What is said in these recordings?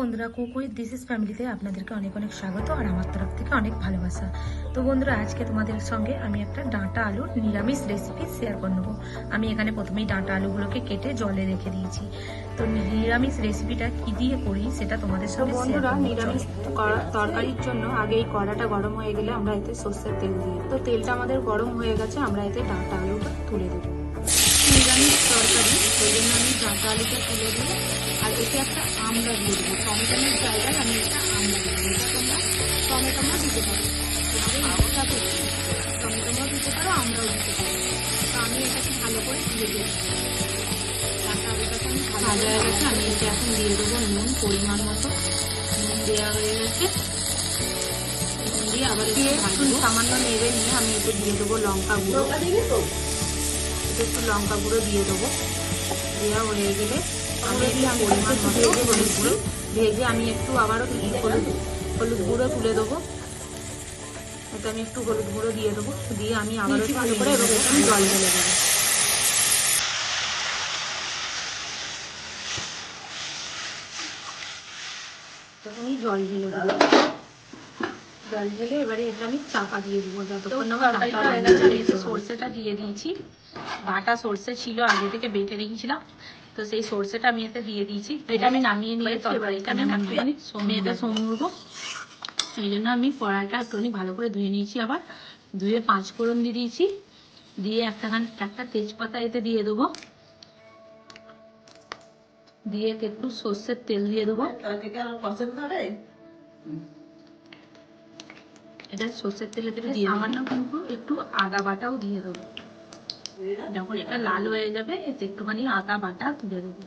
বন্ধুরা cook with this is ফ্যামিলিতে আপনাদেরকে অনেক অনেক স্বাগত আর আমার তরফ থেকে অনেক ভালোবাসা। তো বন্ধুরা আজকে তোমাদের সঙ্গে আমি একটা ডাঁটা আলুর নিরামিষ রেসিপি শেয়ার করে নেব। আমি এখানে প্রথমেই ডাঁটা আলুগুলোকে কেটে জলে রেখে দিয়েছি। তো নিরামিষ রেসিপিটা কি দিয়ে করি সেটা তোমাদের সঙ্গে বন্ধুরা। নিরামিষ কড়া- তরকারির জন্য আগে এই কড়াটা গরম হয়ে গেলে আমরা এতে সর্ষের তেল দিই তো তেলটা আমাদের গরম হয়ে গেছে আমরা এতে ডাঁটা আলুটা তুলে দেবো। সেই জন্য আমি আলুটা তুলে দিই আর এতে একটা আমড়া দিয়ে দেবো। টমেটোর জায়গায় আমি একটা আমড়া দিয়ে দেবো। তোমরা টমেটোমও দিতে পারো। ইচ্ছা করছে টমেটোমও দিতে পারো আমরাও দিতে পারো। তো আমি এটাকে ভালো করে দিয়ে দিই ডাঁটা আলুটাকে আমি ভাজা হয়ে গেছে আমি এতে এখন দিয়ে দেবো নুন পরিমাণ মতো। নুন দেওয়া হয়ে গেছে। নুন দিয়ে আবার দিয়ে একটু সামান্য নেড়ে নিয়ে আমি এতে দিয়ে দেবো লঙ্কা গুঁড়ো একটু লঙ্কা গুঁড়ো দিয়ে দেবো। দেওয়া হয়ে গেলে আমি পরিমাণ মতো হলুদ গুঁড়ো। ভেজে আমি একটু আবারও হলুদ হলুদ গুঁড়ো তুলে দেবো। এতে আমি একটু হলুদ গুঁড়ো দিয়ে দেবো। দিয়ে আমি আবারও ভালো করে এতে জল ঢেলে দেবো। জল ঢেলে দেবো জল ঢেলে এবারে এটা আমি চাপা দিয়ে দিব যতক্ষণ আমার সর্ষেটা দিয়ে দিয়েছি। বাটা সর্ষে ছিল আগে থেকে বেটে রেখেছিলাম। তো সেই সর্ষেটা আমি এতে দিয়ে দিয়েছি। এটা আমি নামিয়ে নিয়েছি এবার এটা আমি সেই জন্য আমি কড়াইটা একটুখানি ভালো করে ধুয়ে নিয়েছি আবার। ধুয়ে পাঁচ ফোড়ন দিয়ে দিয়েছি। দিয়ে একটাখানি একটা তেজপাতা এতে দিয়ে দেবো। দিয়ে একটু সর্ষের তেল দিয়ে দেবো। এটা সর্ষের তেলে তেলে দিয়ে সামান্য কিন্তু একটু আদা বাটাও দিয়ে দেবো। যখন এটা লাল হয়ে যাবে এতে একটুখানি আদা বাটা তুলে দেবো।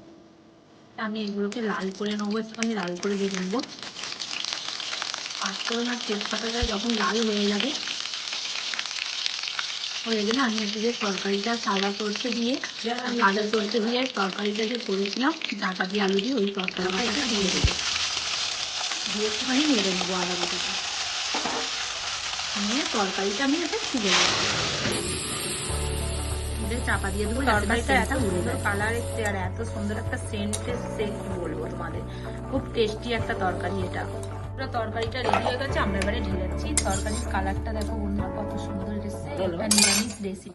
আমি এগুলোকে লাল করে নেব একটুখানি লাল করে দিয়ে নেব পাঁচফোড়ন আর তেজপাতাটা যখন লাল হয়ে যাবে হয়ে গেলে আমি একটু যে তরকারিটা সাদা সরষে দিয়ে সাদা সরষে দিয়ে তরকারিটা যে করেছিলাম ডাটা দিয়ে আলু দিয়ে ওই তরকারিটা দিয়ে দেবো। দিয়ে একটুখানি নেড়ে নেব আদা বাটাটা। তরকারিটা আমি এতে দেবো চাপা দিয়ে দেবো তরকারিটা এত সুন্দর কালার এসছে আর এত সুন্দর একটা সেন্ট এসছে কি বলব তোমাদের? খুব টেস্টি একটা তরকারি এটা। পুরো তরকারিটা রেডি হয়ে গেছে আমরা এবারে ঢেলেছি তরকারির কালারটা দেখো বন্ধুরা কত সুন্দর এসছে নিরামিষ রেসিপি